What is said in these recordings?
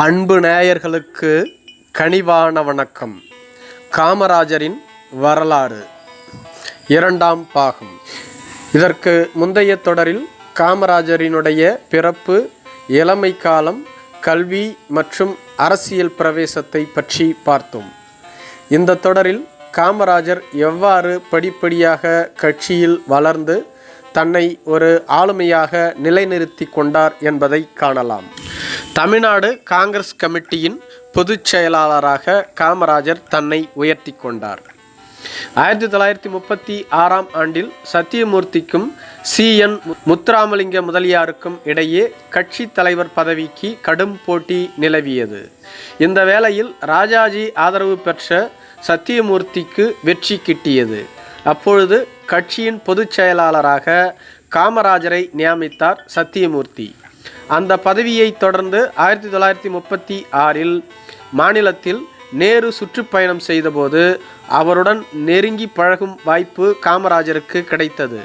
அன்பு நேயர்களுக்கு கனிவான வணக்கம். காமராஜரின் வரலாறு. இரண்டாம் பாகம். இதற்கு முந்தைய தொடரில் காமராஜரினுடைய பிறப்பு இளமை காலம் கல்வி மற்றும் அரசியல் பிரவேசத்தை பற்றி பார்த்தோம். இந்த தொடரில் காமராஜர் எவ்வாறு படிப்படியாக கட்சியில் வளர்ந்து தன்னை ஒரு ஆளுமையாக நிலைநிறுத்தி கொண்டார் என்பதை காணலாம். தமிழ்நாடு காங்கிரஸ் கமிட்டியின் பொதுச் செயலாளராக காமராஜர் தன்னை உயர்த்தி கொண்டார். ஆயிரத்தி தொள்ளாயிரத்தி முப்பத்தி ஆறாம் ஆண்டில் சத்தியமூர்த்திக்கும் சி. என். முத்துராமலிங்க முதலியாருக்கும் இடையே கட்சி தலைவர் பதவிக்கு கடும் போட்டி நிலவியது. இந்த வேளையில் ராஜாஜி ஆதரவு பெற்ற சத்தியமூர்த்திக்கு வெற்றி கிட்டியது. அப்பொழுது கட்சியின் பொதுச் செயலாளராக காமராஜரை நியமித்தார் சத்தியமூர்த்தி. அந்த பதவியை தொடர்ந்து ஆயிரத்தி தொள்ளாயிரத்தி முப்பத்தி ஆறில் மாநிலத்தில் நேரு சுற்றுப்பயணம் செய்தபோது அவருடன் நெருங்கி பழகும் வாய்ப்பு காமராஜருக்கு கிடைத்தது.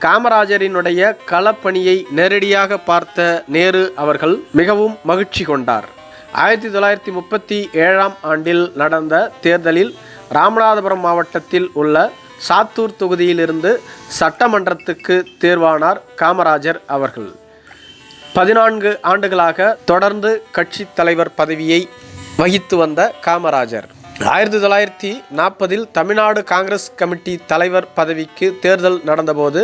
காமராஜரினுடைய களப்பணியை நேரடியாக பார்த்த நேரு அவர்கள் மிகவும் மகிழ்ச்சி கொண்டார். ஆயிரத்தி தொள்ளாயிரத்தி முப்பத்தி ஏழாம் ஆண்டில் நடந்த தேர்தலில் ராமநாதபுரம் மாவட்டத்தில் உள்ள சாத்தூர் தொகுதியிலிருந்து சட்டமன்றத்துக்கு தேர்வானார் காமராஜர் அவர்கள். பதினான்கு ஆண்டுகளாக தொடர்ந்து கட்சி தலைவர் பதவியை வகித்து வந்த காமராஜர். ஆயிரத்தி தொள்ளாயிரத்தி நாற்பதில் தமிழ்நாடு காங்கிரஸ் கமிட்டி தலைவர் பதவிக்கு தேர்தல் நடந்தபோது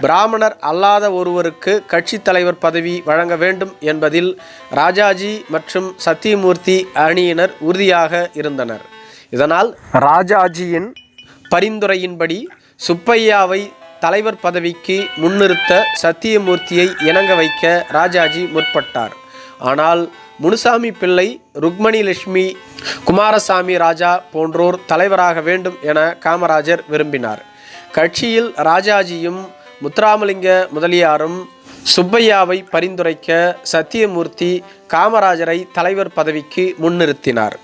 பிராமணர் அல்லாத ஒருவருக்கு கட்சி தலைவர் பதவி வழங்க வேண்டும் என்பதில் ராஜாஜி மற்றும் சத்தியமூர்த்தி அணியினர் உறுதியாக இருந்தனர். இதனால் ராஜாஜியின் பரிந்துரையின்படி சுப்பையாவை தலைவர் பதவிக்கு முன்னிறுத்த சத்தியமூர்த்தியை இணங்க வைக்க ராஜாஜி முற்பட்டார். ஆனால் முனுசாமி பிள்ளை ருக்மணி லட்சுமி குமாரசாமி ராஜா போன்றோர் தலைவராக வேண்டும் என காமராஜர் விரும்பினார். கட்சியில் ராஜாஜியும் முத்துராமலிங்க முதலியாரும் சுப்பையாவை பரிந்துரைக்க சத்தியமூர்த்தி காமராஜரை தலைவர் பதவிக்கு முன்னிறுத்தினார்.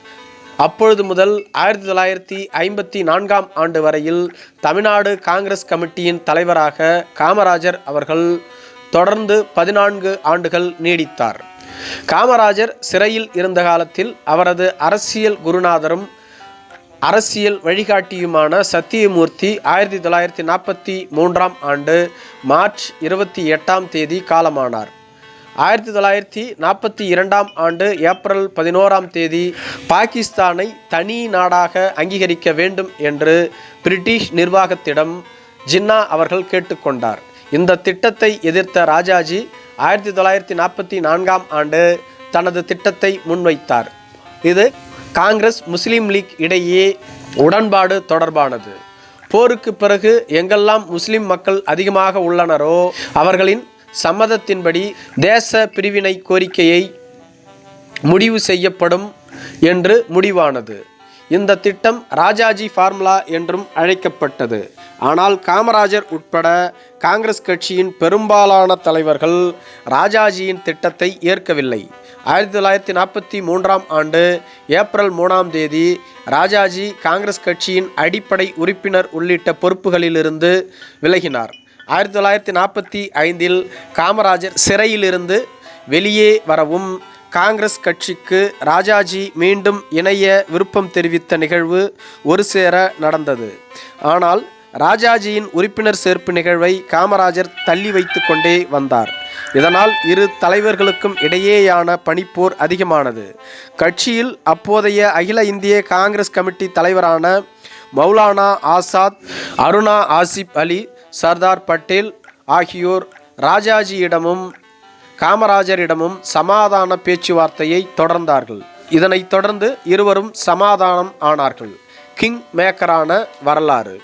அப்பொழுது முதல் ஆயிரத்தி தொள்ளாயிரத்தி ஐம்பத்தி நான்காம் ஆண்டு வரையில் தமிழ்நாடு காங்கிரஸ் கமிட்டியின் தலைவராக காமராஜர் அவர்கள் தொடர்ந்து பதினான்கு ஆண்டுகள் நீடித்தார். காமராஜர் சிறையில் இருந்த காலத்தில் அவரது அரசியல் குருநாதரும் அரசியல் வழிகாட்டியுமான சத்தியமூர்த்தி ஆயிரத்தி தொள்ளாயிரத்தி நாற்பத்தி மூன்றாம் ஆண்டு மார்ச் இருபத்தி எட்டாம் தேதி காலமானார். ஆயிரத்தி தொள்ளாயிரத்தி நாற்பத்தி இரண்டாம் ஆண்டு ஏப்ரல் பதினோராம் தேதி பாகிஸ்தானை தனி நாடாக அங்கீகரிக்க வேண்டும் என்று பிரிட்டிஷ் நிர்வாகத்திடம் ஜின்னா அவர்கள் கேட்டுக்கொண்டார். இந்த திட்டத்தை எதிர்த்த ராஜாஜி ஆயிரத்தி தொள்ளாயிரத்தி நாற்பத்தி நான்காம் ஆண்டு தனது திட்டத்தை முன்வைத்தார். இது காங்கிரஸ் முஸ்லீம் லீக் இடையே உடன்பாடு தொடர்பானது. போருக்கு பிறகு எங்கெல்லாம் முஸ்லிம் மக்கள் அதிகமாக உள்ளனரோ அவர்களின் சம்மதத்தின்படி தேச பிரிவினை கோரிக்கையை முடிவு செய்யப்படும் என்று முடிவானது. இந்த திட்டம் ராஜாஜி ஃபார்முலா என்றும் அழைக்கப்பட்டது. ஆனால் காமராஜர் உட்பட காங்கிரஸ் கட்சியின் பெரும்பாலான தலைவர்கள் ராஜாஜியின் திட்டத்தை ஏற்கவில்லை. ஆயிரத்தி தொள்ளாயிரத்தி நாற்பத்தி மூன்றாம் ஆண்டு ஏப்ரல் மூணாம் தேதி ராஜாஜி காங்கிரஸ் கட்சியின் அடிப்படை உறுப்பினர் உள்ளிட்ட பொறுப்புகளிலிருந்து விலகினார். ஆயிரத்தி தொள்ளாயிரத்தி நாற்பத்தி ஐந்தில் காமராஜர் சிறையிலிருந்து வெளியே வரவும் காங்கிரஸ் கட்சிக்கு ராஜாஜி மீண்டும் இணைய விருப்பம் தெரிவித்த நிகழ்வு ஒரு சேர நடந்தது. ஆனால் ராஜாஜியின் உறுப்பினர் சேர்ப்பு நிகழ்வை காமராஜர் தள்ளி வைத்து கொண்டே வந்தார். இதனால் இரு தலைவர்களுக்கும் இடையேயான பணிப்போர் அதிகமானது. கட்சியில் அப்போதைய அகில இந்திய காங்கிரஸ் கமிட்டி தலைவரான மௌலானா ஆசாத் அருணா ஆசிப் அலி சர்தார் பட்டேல் ஆகியோர் ராஜாஜியிடமும் காமராஜரிடமும் சமாதான பேச்சுவார்த்தையை தொடர்ந்தார்கள். இதனைத் தொடர்ந்து இருவரும் சமாதானம் ஆனார்கள். கிங் மேக்கரான வரலாறு.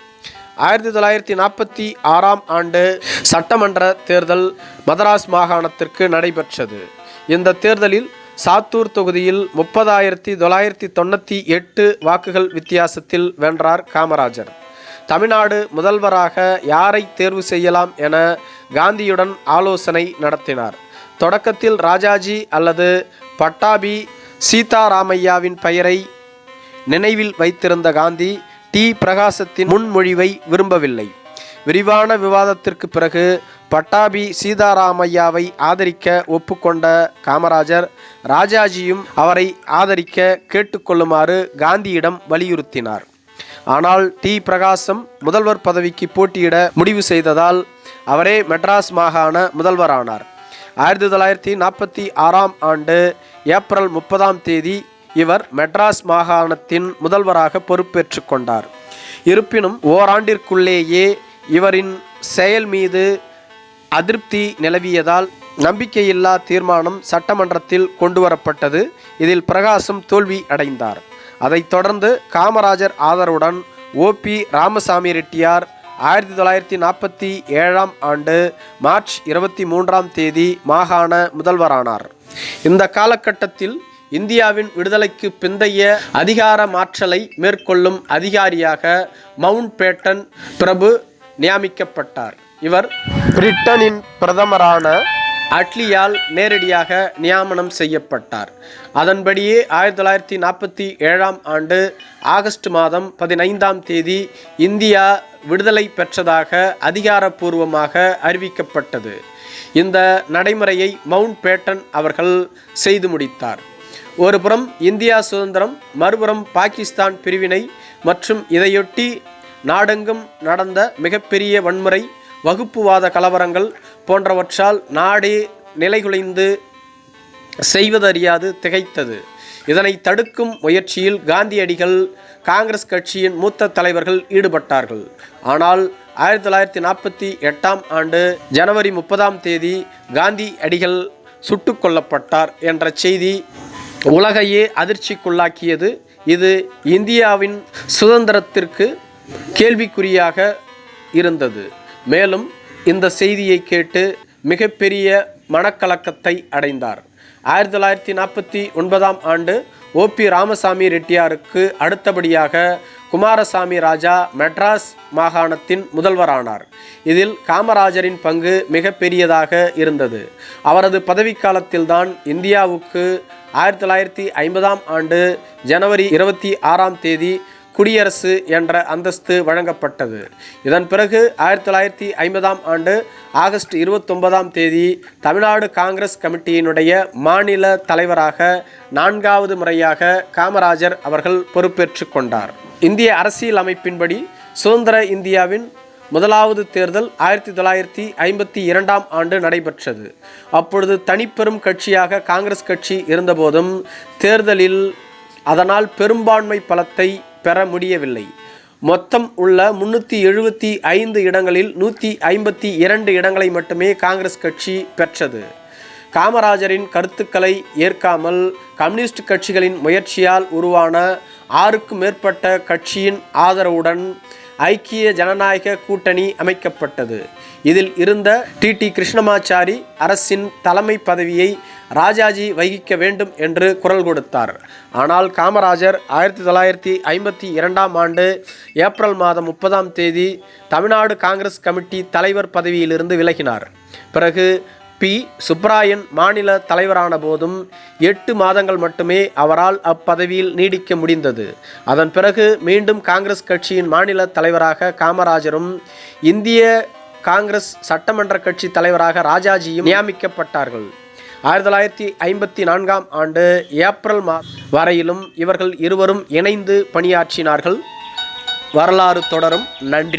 ஆயிரத்தி தொள்ளாயிரத்தி நாற்பத்தி ஆறாம் ஆண்டு சட்டமன்ற தேர்தல் மதராஸ் மாகாணத்திற்கு நடைபெற்றது. இந்த தேர்தலில் சாத்தூர் தொகுதியில் முப்பதாயிரத்தி தொள்ளாயிரத்தி தொண்ணூற்றி எட்டு வாக்குகள் வித்தியாசத்தில் வென்றார் காமராஜர். தமிழ்நாடு முதல்வராக யாரை தேர்வு செய்யலாம் என காந்தியுடன் ஆலோசனை நடத்தினார். தொடக்கத்தில் ராஜாஜி அல்லது பட்டாபி சீதாராமையாவின் பெயரை நினைவில் வைத்திருந்த காந்தி டி. பிரகாசத்தின் முன்மொழிவை விரும்பவில்லை. விரிவான விவாதத்திற்கு பிறகு பட்டாபி சீதாராமையாவை ஆதரிக்க ஒப்புக்கொண்ட காமராஜர் ராஜாஜியும் அவரை ஆதரிக்க கேட்டுக்கொள்ளுமாறு காந்தியிடம் வலியுறுத்தினார். ஆனால் டி. பிரகாசம் முதல்வர் பதவிக்கு போட்டியிட முடிவு செய்ததால் அவரே மெட்ராஸ் மாகாண முதல்வரானார். ஆயிரத்தி தொள்ளாயிரத்தி நாற்பத்தி ஆறாம் ஆண்டு ஏப்ரல் முப்பதாம் தேதி இவர் மெட்ராஸ் மாகாணத்தின் முதல்வராக பொறுப்பேற்று கொண்டார். இருப்பினும் ஓராண்டிற்குள்ளேயே இவரின் செயல் மீது அதிருப்தி நிலவியதால் நம்பிக்கையில்லா தீர்மானம் சட்டமன்றத்தில் கொண்டுவரப்பட்டது. இதில் பிரகாசம் தோல்வி அடைந்தார். அதைத் தொடர்ந்து காமராஜர் ஆதரவுடன் ஓபி ராமசாமி ரெட்டியார் ஆயிரத்தி தொள்ளாயிரத்தி நாற்பத்தி ஏழாம் ஆண்டு மார்ச் இருபத்தி மூன்றாம் தேதி மாகாண முதல்வரானார். இந்த காலகட்டத்தில் இந்தியாவின் விடுதலைக்கு பிந்தைய அதிகார மாற்றலை மேற்கொள்ளும் அதிகாரியாக மவுண்ட் பேட்டன் பிரபு நியமிக்கப்பட்டார். இவர் பிரிட்டனின் பிரதமரான அட்லியால் நேரடியாக நியமனம் செய்யப்பட்டார். அதன்படியே ஆயிரத்தி தொள்ளாயிரத்தி நாற்பத்தி ஏழாம் ஆண்டு ஆகஸ்ட் மாதம் பதினைந்தாம் தேதி இந்தியா விடுதலை பெற்றதாக அதிகாரப்பூர்வமாக அறிவிக்கப்பட்டது. இந்த நடைமுறையை மவுண்ட் பேட்டன் அவர்கள் செய்து முடித்தார். ஒருபுறம் இந்தியா சுதந்திரம் மறுபுறம் பாகிஸ்தான் பிரிவினை மற்றும் இதையொட்டி நாடெங்கும் நடந்த மிகப்பெரிய வன்முறை வகுப்புவாத கலவரங்கள் போன்றவற்றால் நாடே நிலைகுலைந்து செய்வதறியாது திகைத்தது. இதனை தடுக்கும் முயற்சியில் காந்தியடிகள் காங்கிரஸ் கட்சியின் மூத்த தலைவர்கள் ஈடுபட்டார்கள். ஆனால் ஆயிரத்தி தொள்ளாயிரத்தி நாற்பத்தி எட்டாம் ஆண்டு ஜனவரி முப்பதாம் தேதி காந்தி அடிகள் சுட்டு கொல்லப்பட்டார் என்ற செய்தி உலகையே அதிர்ச்சிக்குள்ளாக்கியது. இது இந்தியாவின் சுதந்திரத்திற்கு கேள்விக்குறியாக இருந்தது. மேலும் இந்த செய்தியை கேட்டு மிகப்பெரிய மனக்கலக்கத்தை அடைந்தார். ஆயிரத்தி தொள்ளாயிரத்தி நாற்பத்தி ஒன்பதாம் ஆண்டு ஓபி ராமசாமி ரெட்டியாருக்கு அடுத்தபடியாக குமாரசாமி ராஜா மெட்ராஸ் மாகாணத்தின் முதல்வரானார். இதில் காமராஜரின் பங்கு மிக பெரியதாக இருந்தது. அவரது பதவிக்காலத்தில்தான் இந்தியாவுக்கு ஆயிரத்தி தொள்ளாயிரத்தி ஐம்பதாம் ஆண்டு ஜனவரி இருபத்தி ஆறாம் தேதி குடியரசு என்ற அந்தஸ்து வழங்கப்பட்டது. இதன் பிறகு ஆயிரத்தி தொள்ளாயிரத்தி ஐம்பதாம் ஆண்டு ஆகஸ்ட் இருபத்தொன்பதாம் தேதி தமிழ்நாடு காங்கிரஸ் கமிட்டியினுடைய மாநில தலைவராக நான்காவது முறையாக காமராஜர் அவர்கள் பொறுப்பேற்று கொண்டார். இந்திய அரசியல் அமைப்பின்படி சுதந்திர இந்தியாவின் முதலாவது தேர்தல் ஆயிரத்தி தொள்ளாயிரத்தி ஐம்பத்தி இரண்டாம் ஆண்டு நடைபெற்றது. அப்பொழுது தனிப்பெரும் கட்சியாக காங்கிரஸ் கட்சி இருந்தபோதும் தேர்தலில் அதனால் பெரும்பான்மை பலத்தை பெற முடியவில்லை. மொத்தம் உள்ள முன்னூற்றி எழுபத்தி ஐந்து இடங்களில் நூற்றி ஐம்பத்தி இரண்டு இடங்களை மட்டுமே காங்கிரஸ் கட்சி பெற்றது. காமராஜரின் கருத்துக்களை ஏற்காமல் கம்யூனிஸ்ட் கட்சிகளின் முயற்சியால் உருவான ஆறுக்கும் மேற்பட்ட கட்சியின் ஆதரவுடன் ஐக்கிய ஜனநாயக கூட்டணி அமைக்கப்பட்டது. இதில் இருந்த டி டி கிருஷ்ணமாச்சாரி அரசின் தலைமை பதவியை ராஜாஜி வகிக்க வேண்டும் என்று குரல் கொடுத்தார். ஆனால் காமராஜர் ஆயிரத்தி தொள்ளாயிரத்தி ஐம்பத்தி இரண்டாம் ஆண்டு ஏப்ரல் மாதம் முப்பதாம் தேதி தமிழ்நாடு காங்கிரஸ் கமிட்டி தலைவர் பதவியிலிருந்து விலகினார். பிறகு பி. சுப்ராயன் மாநில தலைவரான போதும் எட்டு மாதங்கள் மட்டுமே அவரால் அப்பதவியில் நீடிக்க முடிந்தது. அதன் பிறகு மீண்டும் காங்கிரஸ் கட்சியின் மாநில தலைவராக காமராஜரும் இந்திய காங்கிரஸ் சட்டமன்ற கட்சி தலைவராக ராஜாஜியும் நியமிக்கப்பட்டார்கள். ஆயிரத்தி தொள்ளாயிரத்தி ஐம்பத்தி நான்காம் ஆண்டு ஏப்ரல் மா வரையிலும் இவர்கள் இருவரும் இணைந்து பணியாற்றினார்கள். வரலாறு தொடரும். நன்றி.